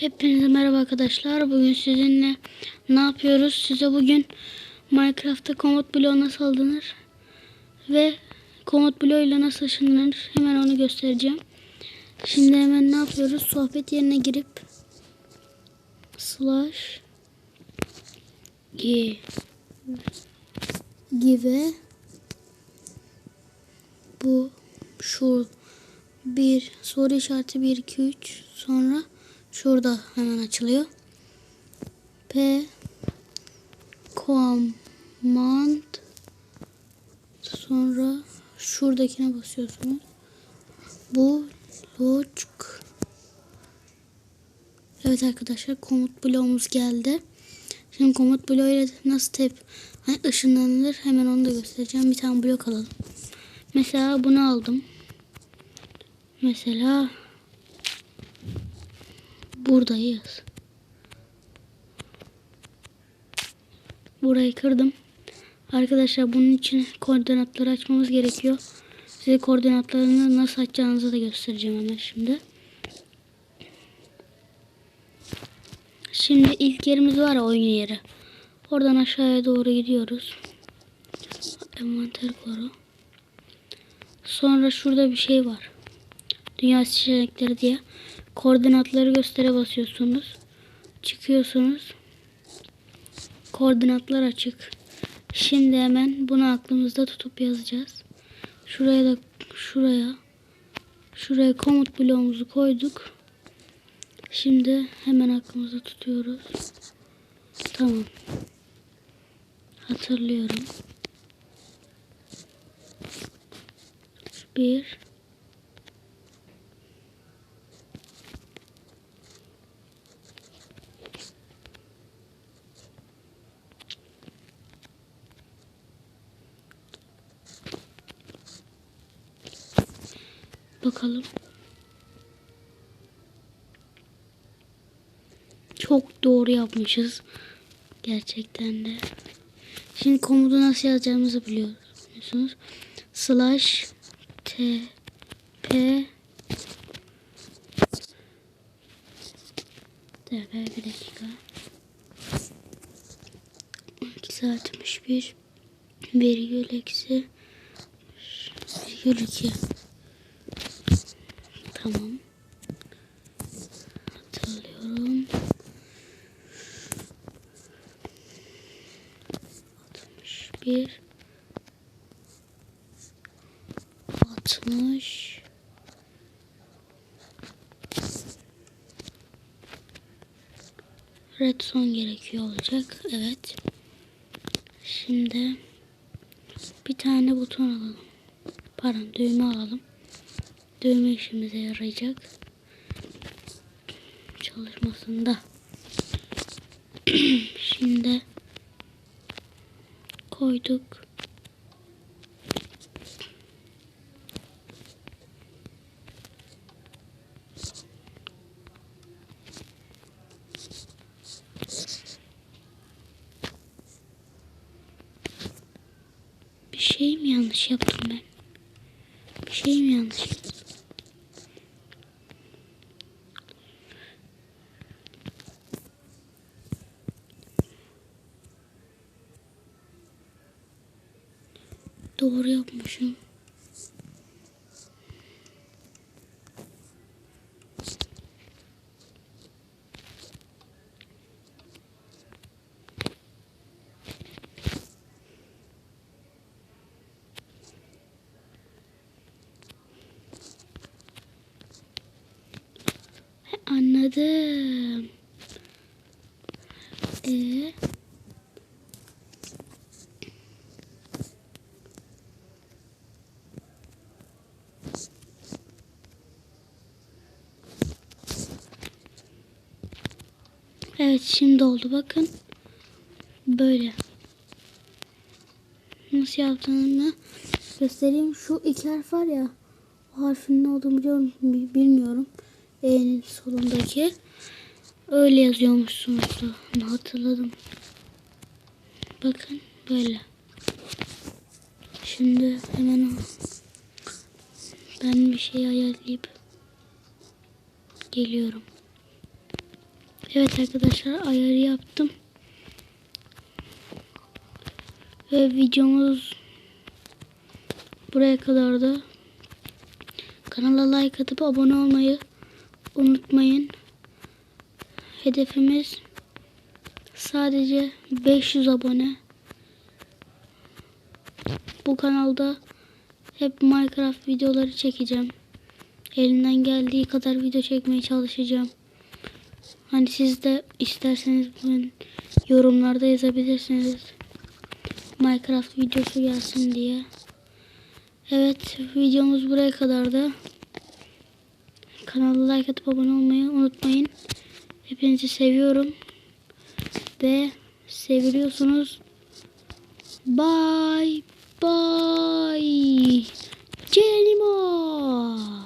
Hepinize merhaba arkadaşlar. Bugün sizinle ne yapıyoruz? Size bugün Minecraft'ta komut bloğu nasıl alınır ve komut bloğu ile nasıl ışınlanır hemen onu göstereceğim. Şimdi hemen ne yapıyoruz? Sohbet yerine girip slash gi give bu şu bir soru işareti 1 2 3 sonra şurada hemen açılıyor. P command sonra şuradakine basıyorsunuz. Bu logic Evet arkadaşlar komut bloğumuz geldi. Şimdi komut bloğu ile nasıl tep hani ışınlanılır hemen onu da göstereceğim. Bir tane blok alalım. Mesela bunu aldım. Mesela buradayız. Burayı kırdım. Arkadaşlar bunun için koordinatları açmamız gerekiyor. Size koordinatlarını nasıl açacağınızı da göstereceğim hemen şimdi. Şimdi ilk yerimiz var oyun yeri. Oradan aşağıya doğru gidiyoruz. Envanter koru. Sonra şurada bir şey var. Dünya seçenekleri diye. Koordinatları göstere basıyorsunuz. Çıkıyorsunuz. Koordinatlar açık. Şimdi hemen bunu aklımızda tutup yazacağız. Şuraya da şuraya şuraya komut bloğumuzu koyduk. Şimdi hemen aklımızda tutuyoruz. Tamam. Hatırlıyorum. Bir Bakalım. Çok doğru yapmışız. Gerçekten de. Şimdi komutu nasıl yazacağımızı biliyorsunuz. Slash t p TP bir dakika. 12 61 virgül eksi virgül 2 Tamam. Hatırlıyorum. 61 60 Redstone gerekiyor olacak. Evet. Şimdi bir tane buton alalım. Pardon düğme alalım. Düğme işimize yarayacak. Çalışmasında. Şimdi koyduk. Bir şey mi yanlış yaptım ben? Bir şey mi yanlış yaptım? Doğru yapmışım. Anladım. Ee, Evet şimdi oldu bakın. Böyle. Nasıl yaptığını göstereyim. Şu iki harf var ya. O harfin ne olduğunu biliyorum, bi- bilmiyorum. E'nin solundaki. Öyle yazıyormuşsunuz. Hatırladım. Bakın böyle. Şimdi hemen ben bir şey ayarlayıp geliyorum. Evet arkadaşlar ayarı yaptım. Ve videomuz buraya kadardı. Kanala like atıp abone olmayı unutmayın. Hedefimiz sadece 500 abone. Bu kanalda hep Minecraft videoları çekeceğim. Elimden geldiği kadar video çekmeye çalışacağım. Hani siz de isterseniz bugün yorumlarda yazabilirsiniz. Minecraft videosu gelsin diye. Evet videomuz buraya kadardı. Kanala like atıp abone olmayı unutmayın. Hepinizi seviyorum. Ve seviliyorsunuz. Bye bye. Celimo.